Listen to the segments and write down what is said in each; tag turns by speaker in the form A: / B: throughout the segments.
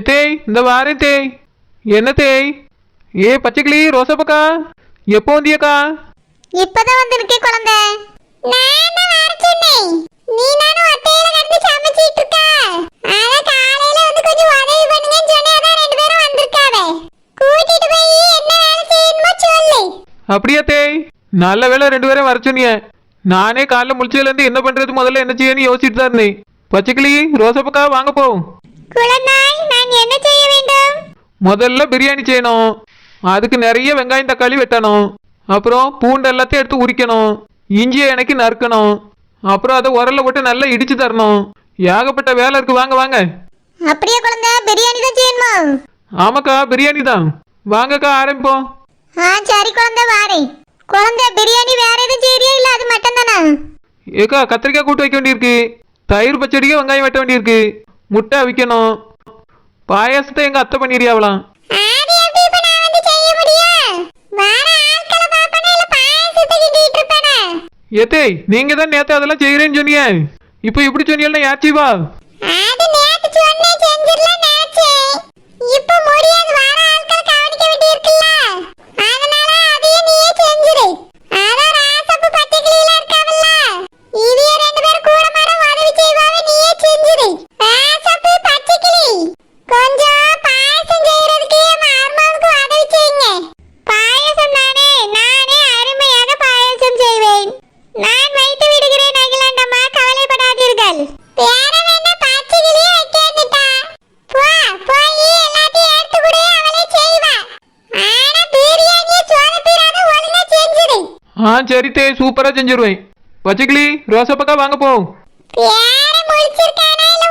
A: தேய் இந்த வாரேன் தேய். என்ன தேய்? ஏ பச்சைக்கிளி ரோசப்பக்கா எப்போ வந்தியக்கா?
B: இப்பதான் வந்து நிக்க குழந்தை. நான் தான் வர சொன்னேன் நீ நானும் அத்தையில கடந்து சமைச்சிட்டு இருக்கா. அத காலையில வந்து கொஞ்சம் உதவி பண்ணுங்கன்னு சொன்னே அதான் ரெண்டு பேரும் வந்திருக்காவே. கூட்டிட்டு போய் என்ன வேலை செய்யணுமோ சொல்லு.
A: அப்படியா தேய்? நல்ல வேளை ரெண்டு பேரும் வர நானே காலைல முழிச்சதுலேருந்து என்ன பண்ணுறது முதல்ல என்ன செய்யணும்னு யோசிச்சுட்டு தான் இருந்தேன். பச்சைக்கிளி ரோசப்பக்கா வாங்க போ
B: குழந்தாய் நான் என்ன செய்ய வேண்டும்?
A: முதல்ல பிரியாணி செய்யணும். அதுக்கு நிறைய வெங்காயம் தக்காளி வெட்டணும். அப்புறம் பூண்டு எல்லாத்தையும் எடுத்து உரிக்கணும். இஞ்சியை எனக்கு நறுக்கணும். அப்புறம் அதை உரல்ல போட்டு நல்லா இடிச்சு தரணும். ஏகப்பட்ட வேலை இருக்கு. வாங்க வாங்க.
B: அப்படியே குழந்தை பிரியாணி தான் செய்யணுமா.
A: ஆமாக்கா பிரியாணி தான். வாங்கக்கா ஆரம்பிப்போம்.
B: ஆ சரி குழந்தை வாரேன் குழந்தை பிரியாணி வேற எதுவும் செய்யறியா? இல்ல அது மட்டும் தானே
A: ஏக்கா கத்திரிக்காய் கூட்டு வைக்க வேண்டியிருக்கு. தயிர் பச்சடிக்கு வெங்காயம் வெட்ட வேண்டியிருக்கு. முட்டை அவிக்கணும். பாயாசத்தை எங்க அத்தை பண்ணிடுறியாவலாம் ஏத்தேய் நீங்க தான் நேத்து அதெல்லாம் செய்கிறேன்னு சொன்னீங்க இப்போ இப்படி சொன்னீங்கன்னா யாச்சி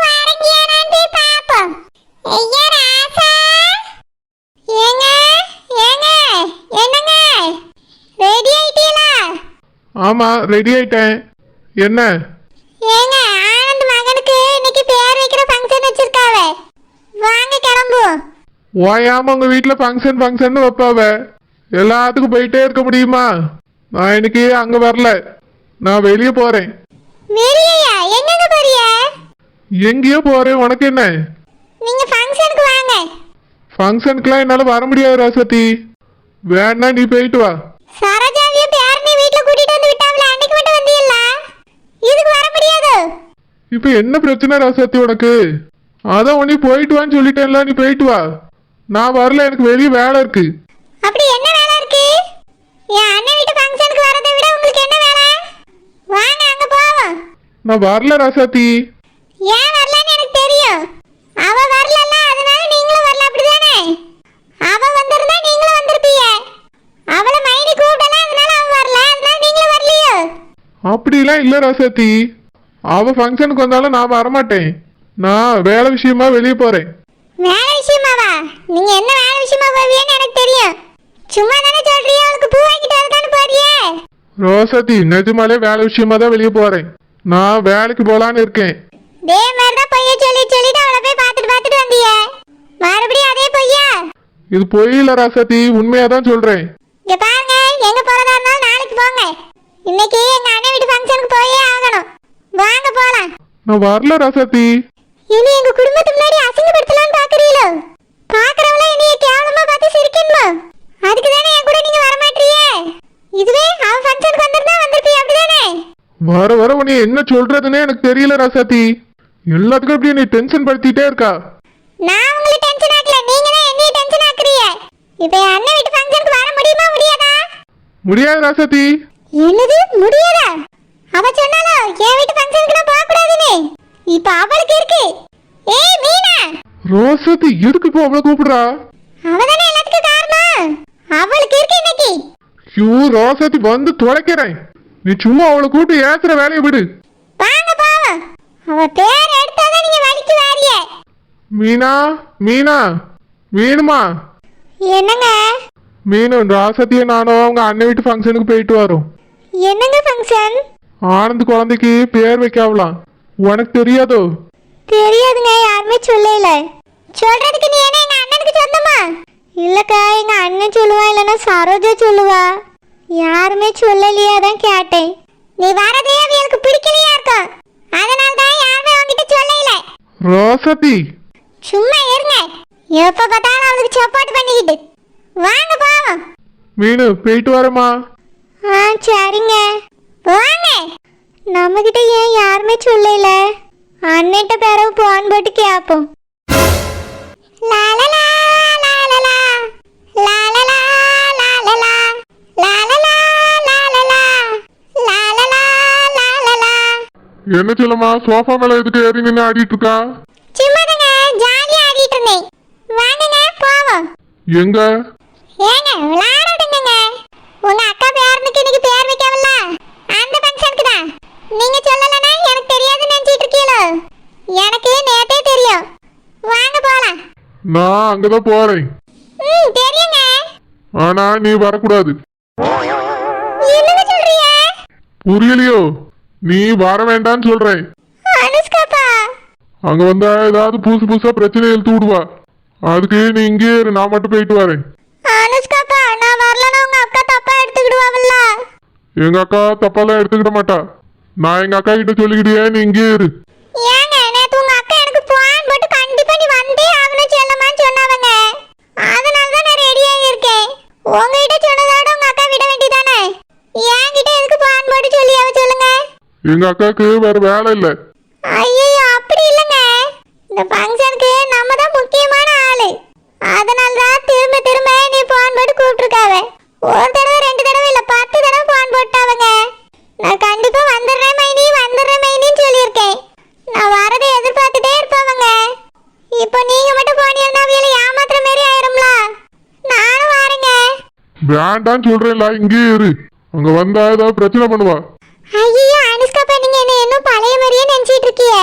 B: வாரங்கியானான்னு போய் பாப்போம். ஐயா ராசா? ஏங்க ஏங்க என்னங்க? ரெடி ஆயிட்டீங்களா
C: ஆமாம் ரெடி ஆயிட்டேன். என்ன?
B: ஏங்க ஆனந்த் மகனுக்கு இன்னைக்கு பேர் வைக்கிற ஃபங்க்ஷன் வச்சிருக்காவே. வாங்க கிளம்புவோம்.
C: ஓயாம உங்க வீட்டில் ஃபங்க்ஷன் ஃபங்க்ஷன் வைப்பாவ. எல்லாத்துக்கும் போயிட்டே இருக்க முடியுமா? நான் இன்னைக்கு அங்கே வரல. நான் வெளியே போகிறேன்
B: வெளியா எங்கங்க போறிய
C: எங்கேயோ போகிறேன் உனக்கு என்ன?
B: நீங்க ஃபங்க்ஷனுக்கு வாங்க.
C: ஃபங்க்ஷனுக்குலாம் என்னால் வர முடியாது ராசத்தி. வேணா நீ போயிட்டு வா.
B: சரோஜாவையும் பேரனை வீட்ல கூட்டிட்டு வந்து விட்டாங்களே அன்னைக்கு மட்டும் வந்தீல்ல இதுக்கு வர முடியாது.
C: இப்போ என்ன பிரச்சனை ராசத்தி உனக்கு? அதான் உன்னை போயிட்டு வான்னு சொல்லிட்டேன்ல நீ போயிட்டு வா. நான் வரல. எனக்கு வெளியே வேலை இருக்கு
B: அப்படி என்ன வேலை இருக்கு என் அண்ணன் வீட்டு ஃபங்க்ஷனுக்கு வரதை விட உங்களுக்கு என்ன வேலை வாங்க அங்க போவோம்
C: நான் வரல ராசாத்தி.
B: ஏன் வரலன்னு எனக்கு தெரியும். அவ வரலல்ல அதனால நீங்களும் வரல அப்படிதானே? அவ வந்திருந்தா நீங்களும் வந்திருப்பீங்க. அவளை மைனி கூப்பிடல அதனால அவ வரல அதனால நீங்களும் வரலையோ?
C: அப்படிலாம் இல்லை ராசாத்தி. அவ ஃபங்க்ஷனுக்கு வந்தாலும் நான் வரமாட்டேன். நான் வேலை விஷயமா வெளியே போகிறேன்
B: வேலை விஷயமாவா? நீங்க என்ன வேலை விஷயமா போவீங்கன்னு எனக்கு தெரியும். சும்மா தானே சொல்றீங்க அவளுக்கு பூ வாங்கிட்டு வரதான்னு போறியே.
C: ரோசாத்தி நிஜமாலே வேலை விஷயமா தான் வெளியே போகிறேன் நான் வேலைக்கு போகலான்னு இருக்கேன்.
B: டே மாதிரி தான் பொய்ய சொல்லி சொல்லிட்டு அவளை போய் பார்த்துட்டு பார்த்துட்டு வந்தீங்க மறுபடியும் அதே பொய்யா?
C: இது பொய்யில ராசாத்தி உண்மையாக தான் சொல்கிறேன்
B: இங்க பாருங்க எங்க போறதா இருந்தாலும் நாளைக்கு போங்க. இன்னைக்கு எங்க அண்ணன் வீட்டு ஃபங்க்ஷனுக்கு போயே ஆகணும். வாங்க போலாம்.
C: நான் வரல ராசாத்தி
B: இனி எங்க குடும்பத்து முன்னாடி அசிங்கப்படுத்தலாம்னு பாக்குறீங்களோ பாக்குறவங்கள இனிய கேவலமா பார்த்து சிரிக்கணுமோ? அதுக்கு தானே என் கூட நீங்க வர மாட்டீங்க இதுவே அவன் ஃபங்க்ஷனுக்கு வந்திருந்தா
C: வர வர உன்னை என்ன சொல்றதுன்னே எனக்கு தெரியல ராசாத்தி. எல்லாத்துக்கும் இப்படி நீ டென்ஷன் படுத்திட்டே இருக்கா?
B: நான் உங்களை டென்ஷன் ஆக்கல. நீங்க தான் என்னைய டென்ஷன் ஆக்குறீங்க. இப்போ என் அண்ணன் வீட்டு ஃபங்க்ஷனுக்கு வர முடியுமா முடியாதா?
C: முடியாது ராசாத்தி.
B: என்னது? முடியாதா? அவ சொன்னாலோ என் வீட்டு ஃபங்க்ஷனுக்கு நான் போக கூடாதுன்னு? இப்போ அவளுக்கு இருக்கு. ஏய் மீனா!
C: ரோசாத்தி எதுக்கு இப்போ அவ்வளோ கூப்பிடுறா?
B: அவதானே எல்லாத்துக்கும் காரணம். அவளுக்கு இருக்கு இன்னைக்கு.
C: ஐயோ ரோசாத்தி வந்து தொலைக்கிறேன். நீ சும்மா அவளை கூட்டு ஏத்துற வேலையை விடு.
B: வாங்க போவோம் அவ பேர் எடுத்தாதான் நீங்க வலிக்கு வாரிய.
C: மீனா மீனா மீனுமா?
B: என்னங்க?
C: மீனு ராசத்தியும் நானும் அவங்க அண்ணன் வீட்டு ஃபங்க்ஷனுக்கு போயிட்டு வரோம்.
B: என்னங்க ஃபங்க்ஷன்
C: ஆனந்த் குழந்தைக்கு பேர் வைக்காவலாம் உனக்கு தெரியாதோ?
B: தெரியாதுங்க யாருமே சொல்லல. சொல்றதுக்கு நீ என்ன எங்க அண்ணனுக்கு சொந்தமா? இல்லக்கா எங்க அண்ணன் சொல்லுவா இல்லைன்னா சரோஜா சொல்லுவா. யாருமே சொல்லலையா தான் கேட்டேன். நீ வரதே அவங்களுக்கு பிடிக்கலையா இருக்கும் அதனால தான் யாருமே உன்கிட்ட சொல்லல.
C: ரோசத்தி
B: சும்மா இருங்க. எப்ப பார்த்தாலும் அவளுக்கு சப்போர்ட் பண்ணிக்கிட்டு. வாங்க போவோம்.
C: மீனு போயிட்டு வரேம்மா.
B: ஆ சரிங்க. வாங்க நம்ம கிட்ட ஏன் யாருமே சொல்லல? அண்ணன்ட்ட பிறகு போன் போட்டு கேட்போம். லாலலா,
C: என்ன சொல்லுமா சோஃபா மேல எதுக்கு ஏறி நின்று ஆடிட்டு இருக்கா?
B: சும்மாதாங்க ஜாலியா ஆடிட்டு இருந்தேன். வாங்குங்க போவோம்.
C: எங்க?
B: ஏங்க விளையாடுங்க உங்க அக்கா பேரனுக்கு இன்னைக்கு பேர் வைக்கவில்ல. அந்த ஃபங்க்ஷனுக்கு தான். நீங்க சொல்லலனா எனக்கு தெரியாதுன்னு நினைச்சிட்டு இருக்கீங்களோ? எனக்கு நேத்தே தெரியும். வாங்க போலாம்.
C: நான் அங்கதான் போறேன்.
B: ம் தெரியுங்க.
C: ஆனா நீ வரக்கூடாது.
B: என்னங்க சொல்றீங்க?
C: புரியலையோ? நீ வர வேண்டாம்னு சொல்றேன். அங்க வந்தா ஏதாவது புதுசு புதுசா பிரச்சனை இழுத்து விடுவா. அதுக்கு நீ இங்கே இரு நான் மட்டும் போயிட்டு வரேன். எங்க அக்கா தப்பாலாம் எடுத்துக்கிட மாட்டா. நான் எங்க அக்கா கிட்ட சொல்லிக்கிட்டே நீ இங்கே இரு
B: ஏங்க நேத்து உங்க அக்கா எனக்கு போன் போட்டு கண்டிப்பா நீ வந்தே ஆகணும் செல்லமான்னு சொன்னாவங்க அதனால தான் நான் ரெடியா இருக்கேன் உங்ககிட்ட சொன்னதோட உங்க அக்கா விட வேண்டியதானே என்கிட்ட எதுக்கு போன் போட்டு சொல்லியாவ சொல்லுங்க
C: எங்க அக்காவுக்கு வேற வேலை இல்லை.
B: ஐயோ அப்படி இல்லைங்க. இந்த ஃபங்க்ஷனுக்கு நம்ம தான் முக்கியமான ஆளு. அதனால தான் திரும்ப திரும்ப நீ போன் போட்டு கூப்பிட்டுருக்காவ. ஒரு தடவை ரெண்டு தடவை இல்லை பத்து தடவை போன் போட்டாவங்க. நான் கண்டிப்பா வந்துடுறேன் மைனி வந்துடுறேன் மைனின்னு சொல்லியிருக்கேன். நான் வரதை எதிர்பார்த்துட்டே இருப்பாவங்க. இப்போ நீங்க மட்டும் போனீங்கன்னா அவியல ஏமாத்துற மாதிரி ஆயிரும்ல. நானும் வரேங்க.
C: வேண்டான்னு சொல்றேன்ல இங்கே இரு. அங்க வந்தா ஏதாவது பிரச்சனை பண்ணுவா.
B: ஐயோ இன்னும் பழைய மாதிரியே நினைச்சிட்டு இருக்கீங்க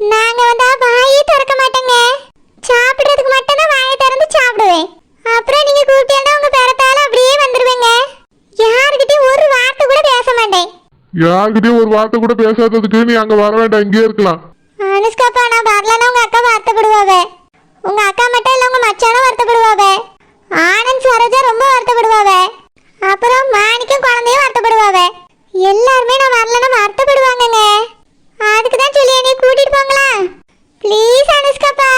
B: நாங்க வந்தா வாயே திறக்க மாட்டேங்க. சாப்பிடுறதுக்கு மட்டும் தான் வாயை திறந்து சாப்பிடுவேன். அப்புறம் நீங்க கூப்பிட்டா உங்க பிறத்தால அப்படியே வந்துருவேங்க. யாருக்கிட்டையும் ஒரு வார்த்தை கூட பேச மாட்டேன்.
C: யார்கிட்டயும் ஒரு வார்த்தை கூட பேசாததுக்கு நீ அங்க வர வேண்டாம் இங்கே இருக்கலாம்.
B: அனுஷ்காப்பா நான் வரலன்னா உங்க அக்கா வருத்தப்படுவாவ. உங்க அக்கா மட்டும் இல்ல உங்க மச்சானும் வருத்தப்படுவாவ. ஆனந்த் சரோஜா ரொம்ப வருத்தப்படுவாவ. அப்புறம் மாணிக்கம் குழந்தையும் வருத்தப்படுவாவ. எல்லாருமே நான் வரலன்னா வருத்தப்படுவாங்கங்க. அதுக்கு தான் சொல்லி என்னை கூட்டிட்டு போங்களா? ப்ளீஸ் அனுஷ்காப்பா.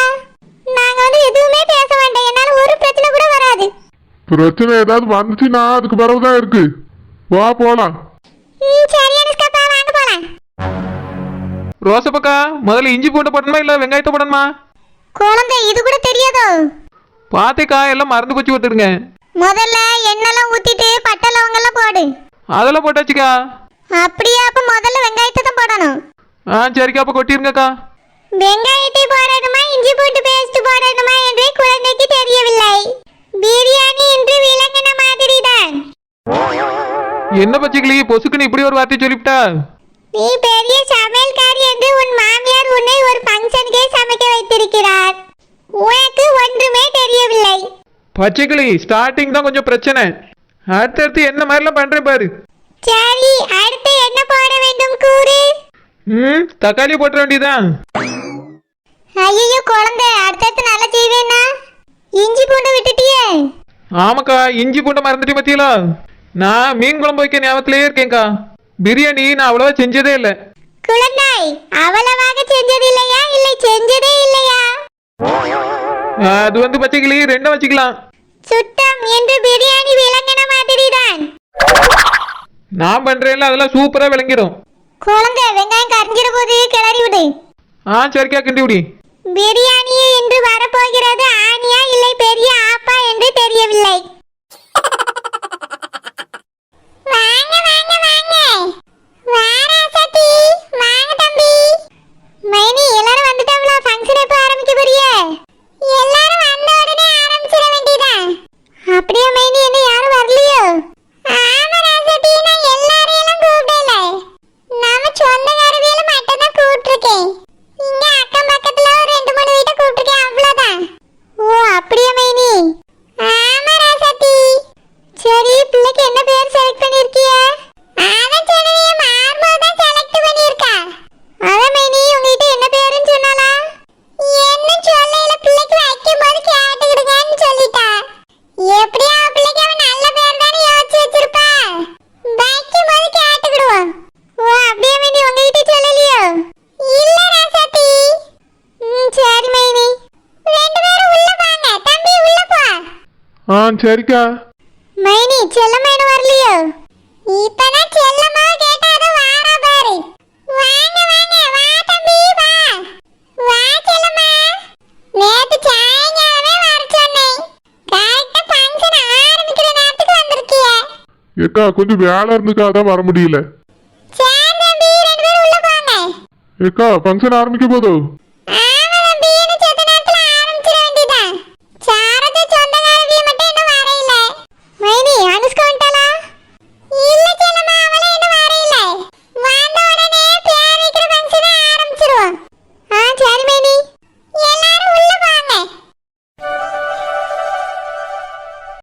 B: நாங்க வந்து எதுவுமே பேச மாட்டோம். என்னால ஒரு பிரச்சனை கூட வராது.
C: பிரச்சனை ஏதாவது வந்துச்சுன்னா அதுக்கு பிறகுதான் இருக்கு. வா போலாம்.
B: சரி அனுஷ்காப்பா வாங்க போலாம்.
A: ரோசப்பக்கா முதல்ல இஞ்சி பூண்டு போடணுமா இல்லை வெங்காயத்தை போடணுமா?
B: குழந்தை இது கூட தெரியாதோ?
A: பார்த்தேக்கா எல்லாம் மறந்து போச்சு விட்டுடுங்க
B: முதல்ல எண்ணெல்லாம் ஊத்திட்டு பட்டை லவங்கெல்லாம் போடு.
A: அதெல்லாம் போட்டாச்சுக்கா
B: அப்படியா அப்ப முதல்ல வெங்காயத்தை தான் போடணும்.
A: ஆ சரிக்கா அப்போ கொட்டிருங்கக்கா.
B: வெங்காயத்தை போடணுமா இஞ்சி பூண்டு பேஸ்ட் போடணுமா என்று குழந்தைக்கு தெரியவில்லை. பிரியாணி இன்று விளங்கின மாதிரி தான்
A: என்ன பச்சைக்கிளி பொசுக்குன்னு இப்படி ஒரு வார்த்தை சொல்லிவிட்டா?
B: நீ பெரிய சமையல்காரி என்று உன் மாமியார் உன்னை ஒரு ஃபங்க்ஷனுக்கே சமைக்க வைத்திருக்கிறார். உனக்கு ஒன்றுமே தெரியவில்லை.
A: பச்சைக்கிளி ஸ்டார்டிங் தான் கொஞ்சம் பிரச்சனை. அடுத்தடுத்து என்ன மாதிரிலாம் பண்ணுறேன் பாரு.
B: சரி அடுத்து என்ன போட வேண்டும் கூறு?
A: ம் தக்காளி போட்டுற வேண்டியதான்
B: ஐயோ குழந்தை அடுத்தடுத்து நல்லா செய்வேனா இஞ்சி பூண்டு விட்டுட்டியே.
A: ஆமாக்கா இஞ்சி பூண்டை மறந்துட்டு பத்தியலா நான் மீன் குழம்பு வைக்க ஞாபகத்திலேயே இருக்கேன்க்கா. பிரியாணி நான் அவ்வளோவா செஞ்சதே இல்லை.
B: குழந்தாய் அவ்வளவாக செஞ்சதில்லையா இல்லை செஞ்சதே இல்லையா?
A: அது வந்து பச்சைக்கிளி ரெண்டும் வச்சுக்கலாம்.
B: சுத்தம் என்று பிரியாணி விளங்கின மாதிரிதான்.
A: நான் பண்ணுறேன்ல அதெல்லாம் சூப்பராக விளங்கிடும்.
B: குழந்தை வெங்காயம் கரைஞ்சிட போது கிளறி விடு.
A: ஆ சரிக்கா கிண்டி விடி.
B: பிரியாணி என்று வரப்போகிறது ஆணியா இல்லை பெரிய ஆப்பா என்று தெரியவில்லை வாங்க வாங்க வாங்க வார அசத்தி வாங்க தம்பி மைனி எல்லாரும் வந்துட்டாங்களா ஃபங்க்ஷன் எப்போ ஆரம்பிக்க போறிய எல்லாரும் வந்த உடனே ஆரம்பிச்சிட வேண்டியதான் அப்படியே மைனி என்ன யாரும் வரலையோ ஆமா ராசத்தி நான் எல்லாரையும் எல்லாம் கூப்பிடல
C: சரிக்கா.
B: மைனி செல்லம்மா இன்னும் வரலையோ? இப்பதான் செல்லம்மாவை கேட்டா அது வாரா பாரு. வாங்க வாங்க வா தம்பி வா. வா செல்லம்மா. நேத்து சாயங்காலமே வர சொன்னேன். கரெக்டா ஃபங்க்ஷன் ஆரம்பிக்கிற நேரத்துக்கு வந்திருக்கிய.
C: ஏக்கா கொஞ்சம் வேலை இருந்துக்கா அதான் வர முடியல.
B: சரி தம்பி ரெண்டு பேரும் உள்ள போங்க.
C: ஏக்கா ஃபங்க்ஷன் ஆரம்பிக்க போதோ?